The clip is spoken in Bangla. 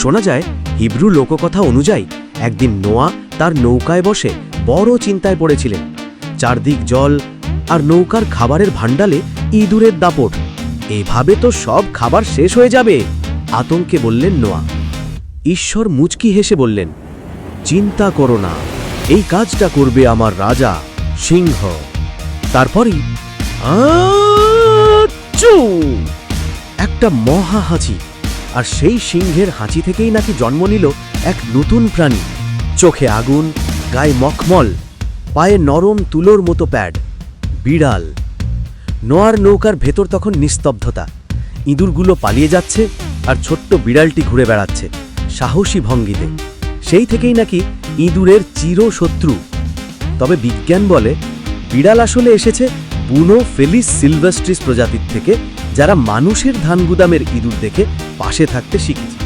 শোনা যায়, হিব্রু লোককথা অনুযায়ী, একদিন নোয়া তার নৌকায় বসে বড় চিন্তায় পড়েছিলেন। চারদিক জল আর নৌকার খাবারের ভাণ্ডালে ইঁদুরের দাপট। এভাবে তো সব খাবার শেষ হয়ে যাবে, আতঙ্কে বললেন নোয়া। ঈশ্বর মুচকি হেসে বললেন, চিন্তা করো না, এই কাজটা করবে আমার রাজা সিংহ। তারপরই! একটা মহা হাঁচি আর সেই সিংহের হাঁচি থেকেই নাকি জন্ম নিল এক নতুন প্রাণী। চোখে আগুন, গায়ে মখমল, পায়ে নরম তুলোর মতো প্যাড, বিড়াল। নোয়ার নৌকার ভেতর তখন নিস্তব্ধতা। ইঁদুরগুলো পালিয়ে যাচ্ছে আর ছোট্ট বিড়ালটি ঘুরে বেড়াচ্ছে, সাহসী ভঙ্গিতে। সেই থেকেই নাকি ইঁদুরের চিরশত্রু। তবে বিজ্ঞান বলে, বিড়াল আসলে এসেছে বুনো ফেলিস সিলভাস্ট্রিস প্রজাতির থেকে যারা মানুষের ধান গুদামের ইঁদুর দেখে পাশে থাকতে শিখেছে।